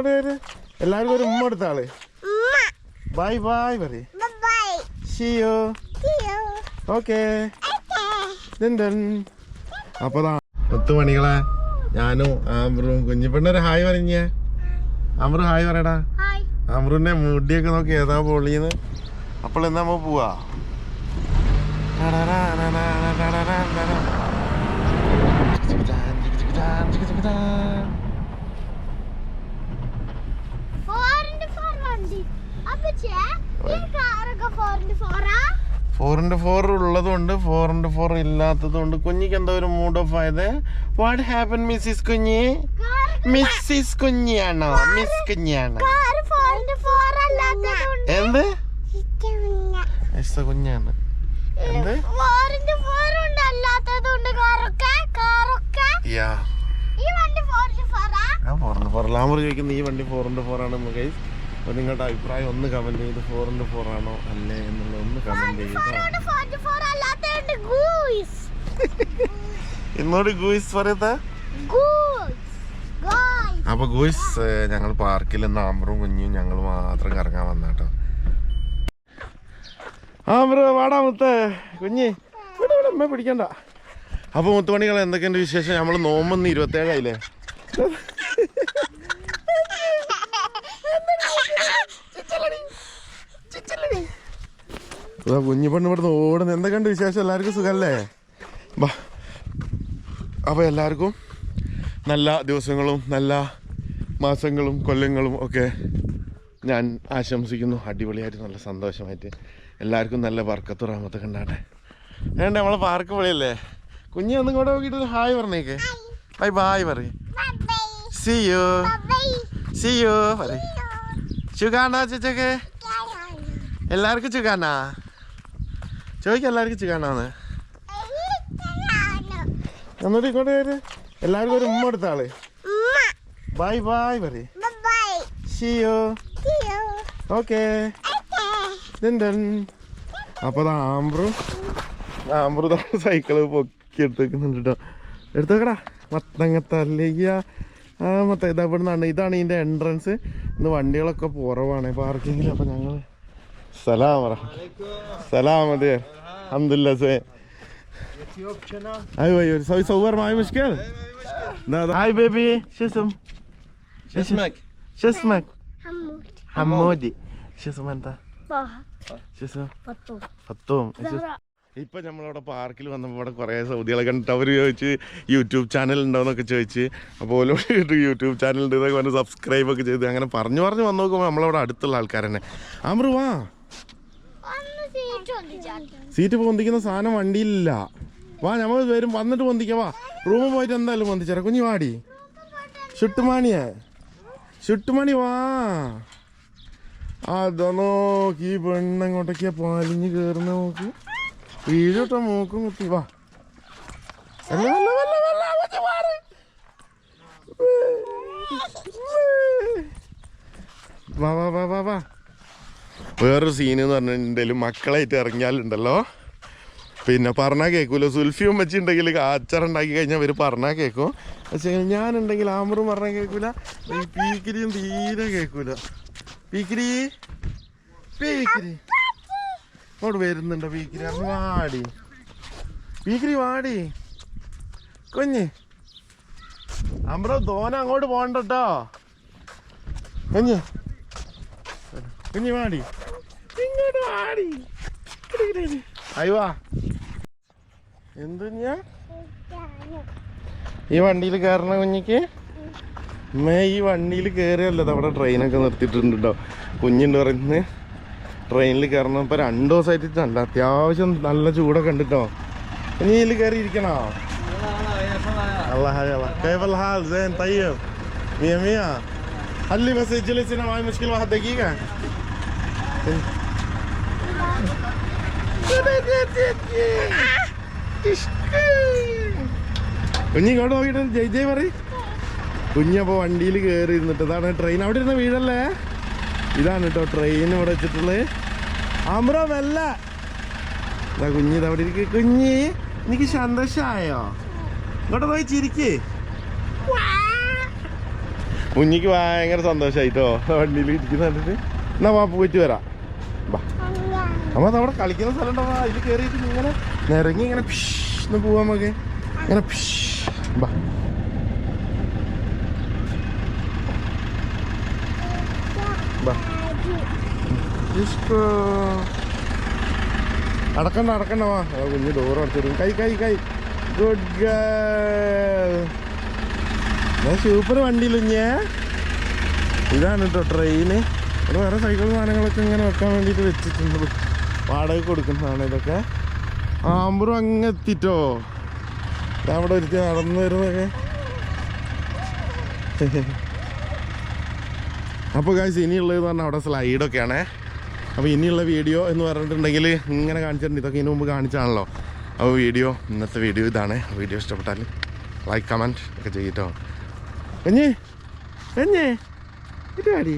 എല്ലാവർക്കും ഒരു ഉമ്മ എടുത്ത ആൾ. ഉമ്മ. ബൈ ബൈ പറയേ. ഷിയോ ഓക്കേ അപ്പൊ പത്ത് മണികളെ ഞാനും ആമ്രും കുഞ്ഞിപ്പെണ്ണൊരു ഹായ് പറഞ്ഞേ ആമ്രു ഹായ് പറയടാ. അമറിന്റെ മുടിയൊക്കെ നോക്കി ഏതാ പൊള്ളിന്ന്. അപ്പോൾ എന്നാ നമ്മ പോവാ. ഫോറിന്റെ ഫോർ വണ്ടി അപ്പച്ചേ ഈ കാറൊക്കെ ഫോറിന്റെ ഫോറാ ഫോറിന്റെ ഫോർ ഉള്ളതുകൊണ്ട് ഫോർ ഇന്റു ഫോർ ഇല്ലാത്തതുകൊണ്ട് കുഞ്ഞിക്ക് എന്താ ഒരു മൂഡ് ഓഫ് ആയത്? What happen Mrs Kunji? Mrs കുഞ്ഞിയാണോ? Miss കുഞ്ഞിയാണോ. ഫോർ എന്ത് കുഞ്ഞാണ്. എന്ത്? ഫോർ ഈ വണ്ടി ഫോർ ലാമർ ചോദിക്കുന്നത് ഈ വണ്ടി ഫോറിന്റെ ഫോർ ആണ് ഗൈസ് അപ്പോൾ നിങ്ങളുടെ അഭിപ്രായം ഒന്ന് കമന്റ് ചെയ്ത് ഫോർ ഇന്റു ഫോർ ആണോ അല്ലേ എന്നുള്ള ഒന്ന് കമന്റ് ചെയ്ത് എന്നോട് ഗൂയിസ്. പറയത്ത? Guys guys. അപ്പൊ ഗൂയിസ് ഞങ്ങൾ പാർക്കിൽ നിന്ന് ആമ്പറും കുഞ്ഞും ഞങ്ങൾ മാത്രം കറങ്ങാൻ വന്നാട്ടോ. ആമ്പ്ര വാടാ മുത്ത്. കുഞ്ഞി ഇവിടെ ഇവിടെ അമ്മ പിടിക്കണ്ട. അപ്പൊ മുത്തുമണികൾ എന്തൊക്കെയുണ്ട് വിശേഷം? നമ്മൾ നോമ്പ് ഇരുപത്തേഴായില്ലേ കുഞ്ഞി പെണ്ണ് ഇവിടുന്ന് ഓടുന്നു എന്തൊക്കെയുണ്ട് വിശേഷം? എല്ലാവർക്കും സുഖമല്ലേ ബാ അപ്പോൾ എല്ലാവർക്കും നല്ല ദിവസങ്ങളും നല്ല മാസങ്ങളും കൊല്ലങ്ങളും ഒക്കെ ഞാൻ ആശംസിക്കുന്നു. അടിപൊളിയായിട്ട് നല്ല സന്തോഷമായിട്ട്. എല്ലാവർക്കും നല്ല വർക്കത്ത് റാമത്തൊക്കെ ഉണ്ടാട്ടെ വേണ്ട നമ്മളെ പാർക്ക് പൊളിയല്ലേ കുഞ്ഞി ഒന്നും കൂടെ നോക്കിയിട്ട് ഹായ് പറഞ്ഞേക്ക്. ബൈ ബായ് പറയും. സി യു സി യു പറയും. ചേച്ചക്ക് എല്ലാവർക്കും ചുകാനാ ചോദിക്കാം എല്ലാവർക്കും ചുകാനാന്ന് എന്നിട്ട് ഇങ്ങോട്ട് കയറി എല്ലാവർക്കും ഒരു ഉമ്മ എടുത്ത ആൾ. ബൈ ബൈ പറയേ. ഷിയോ ഓക്കേ അപ്പോൾ അത് ആംബ്രു ആംബ്രു സൈക്കിൾ പൊക്കി എടുത്തേക്കുന്നുണ്ട് കേട്ടോ എടുത്തേക്കടാ. മത്തങ്ങത്തല്ലയ്യ ആ മത്ത ഇതാ ഇവിടുന്നാണ്. ഇതാണ് ഇതിന്റെ എൻട്രൻസ് ഇന്ന് വണ്ടികളൊക്കെ കുറവാണ് പാർക്കിങ്ങിൽ അപ്പോൾ ഞങ്ങൾ സലാമറ പറ. സലാം അതെ അഹമ്മദില്ല സേ ايوه ايوه تسوي صور معي مشكله لا لا هاي بيبي شو اسم شو اسمك؟ شو اسمك ഹമ്മൂദ് حمودي شو اسمه انت ബാഹ شو اسمه പത്തു ഫത്തോം സഹറ ഇപ്പൊ നമ്മളിവിടെ പാർക്കിൽ വന്നപ്പോൾ ഇവിടെ കുറേ സൗദികളെ കണ്ടിട്ട് അവർ ചോദിച്ച് യൂട്യൂബ് ചാനൽ ഉണ്ടോന്നൊക്കെ ചോദിച്ച് അപ്പോൾ ഓലോട് യൂട്യൂബ് ചാനൽ ഉണ്ട് എന്നൊക്കെ പറഞ്ഞ് സബ്സ്ക്രൈബ് ഒക്കെ ചെയ്ത് അങ്ങനെ പറഞ്ഞു പറഞ്ഞു വന്ന് നോക്കുമ്പോൾ നമ്മളവിടെ അടുത്തുള്ള ആൾക്കാർ തന്നെ ആമ്രു വാ ഒന്ന് സീറ്റ് പൊന്തിക്കുന്ന സാധനം വണ്ടിയില്ല വാ നമ്മൾ വരും. വന്നിട്ട് പൊന്തിക്ക. വാ റൂമിൽ പോയിട്ട് എന്തായാലും പൊന്തിച്ചേരാ. കുഞ്ഞു വാടി. ചുട്ടുമാണിയെ ചുട്ടുമണി വാ. അതാ നോക്കി ഈ പെണ്ണങ്ങോട്ടൊക്കെയാ പാലിഞ്ഞ് കേറുന്ന നോക്ക്. വീഴോട്ടോ മൂക്കും കുത്തി വാ. വാ വാ വാ വാ വാ. വേറൊരു സീൻ എന്ന് പറഞ്ഞിട്ടുണ്ടെങ്കിൽ മക്കളായിട്ട് ഇറങ്ങിയാലുണ്ടല്ലോ. പിന്നെ പറഞ്ഞാൽ കേൾക്കൂല സുൽഫിയും വെച്ചിട്ടുണ്ടെങ്കിൽ അച്ചറുണ്ടാക്കി കഴിഞ്ഞാൽ അവർ പറഞ്ഞാൽ കേൾക്കും പക്ഷേ ഞാനുണ്ടെങ്കിൽ ആമറും പറഞ്ഞാൽ കേൾക്കൂല പീക്കിരിയും തീരെ കേൾക്കൂല പീക്കിരി? പീക്കിരി. അവിടെ വരുന്നുണ്ടോ പീക്കിരി. വാടി. പീക്കിരി വാടി. കുഞ്ഞ്. അമ്പ്രോ തോന അങ്ങോട്ട് പോകണ്ടോ കുഞ്ഞ്. കുഞ്ഞ് വാടി. അയ്യോ എന്ത് ഈ വണ്ടിയിൽ കയറണ കുഞ്ഞിക്ക്? അമ്മേ ഈ വണ്ടിയിൽ കയറിയല്ലോ ട്രെയിൻ ട്രെയിനൊക്കെ നിർത്തിയിട്ടുണ്ട് കേട്ടോ കുഞ്ഞുണ്ട് പറയുന്നത് ട്രെയിനിൽ കയറണം ഇപ്പം രണ്ടു ദിവസമായിട്ട് നല്ല അത്യാവശ്യം നല്ല ചൂടൊക്കെ ഉണ്ട് കേട്ടോ ഇനി ഇതിൽ കയറി ഇരിക്കണോ? അല്ലി ബസ് ജിലെ സിനിമ മുഷ്കിൽ വാഹത്തേക്കാ കുഞ്ഞി ഇങ്ങോട്ട് നോക്കിയിട്ട് ജയ് ജയ് പറ കുഞ്ഞപ്പോ വണ്ടിയിൽ കയറി ഇരുന്നിട്ട് ഇതാണ് ട്രെയിൻ അവിടെ ഇരുന്ന വീടല്ലേ? ഇതാണ് കേട്ടോ ട്രെയിൻ ഇവിടെ വെച്ചിട്ടുള്ളത് അമ്രമല്ല ഇതാ കുഞ്ഞി അവിടെ ഇരിക്കും. കുഞ്ഞി എനിക്ക് സന്തോഷമായോ ഇങ്ങോട്ട് പോയി ചിരിക്ക്. കുഞ്ഞിക്ക് ഭയങ്കര സന്തോഷമായിട്ടോ വണ്ടിയിൽ ഇരിക്കുന്ന എന്നാ പാപ്പ പോയിട്ട് വരാം. നമ്മുടെ അവിടെ കളിക്കുന്ന സ്ഥലം ഉണ്ടോ അതിൽ കയറിയിട്ട് ഇങ്ങനെ നിരങ്ങി ഇങ്ങനെ പിഷ് എന്ന് പോവാൻ നമുക്ക്. ഇങ്ങനെ ബാ. അടക്കണ്ട അടക്കണ്ട വാ. കുഞ്ഞ് ഡോർ അടച്ചിടും. കൈ കൈ കൈ. ഗുഡ് ഗേൾ സൂപ്പർ വണ്ടി ലുഞ്ഞേ ഇതാണ് കേട്ടോ ട്രെയിന് അവിടെ വേറെ സൈക്കിൾ സാധനങ്ങളൊക്കെ ഇങ്ങനെ വെക്കാൻ വേണ്ടിയിട്ട് വെച്ചിട്ടുണ്ട്. വാടക കൊടുക്കുന്നതാണ് ഇതൊക്കെ. ആമ്പറും അങ്ങ് എത്തിട്ടോ അവിടെ ഒരുത്തി നടന്നു വരുന്നൊക്കെ അപ്പോൾ കാശ് ഇനിയുള്ളത് പറഞ്ഞാൽ അവിടെ സ്ലൈഡൊക്കെയാണേ അപ്പോൾ ഇനിയുള്ള വീഡിയോ എന്ന് പറഞ്ഞിട്ടുണ്ടെങ്കിൽ ഇങ്ങനെ കാണിച്ചിട്ടുണ്ട്. ഇതൊക്കെ ഇതിനു മുമ്പ് കാണിച്ചാണല്ലോ. അപ്പോൾ വീഡിയോ ഇന്നത്തെ വീഡിയോ ഇതാണ്. വീഡിയോ ഇഷ്ടപ്പെട്ടാൽ ലൈക്ക് കമന്റ് ഒക്കെ ചെയ്യട്ടോ എഞ്ഞേ എഞ്ഞേ ഇത് പാടി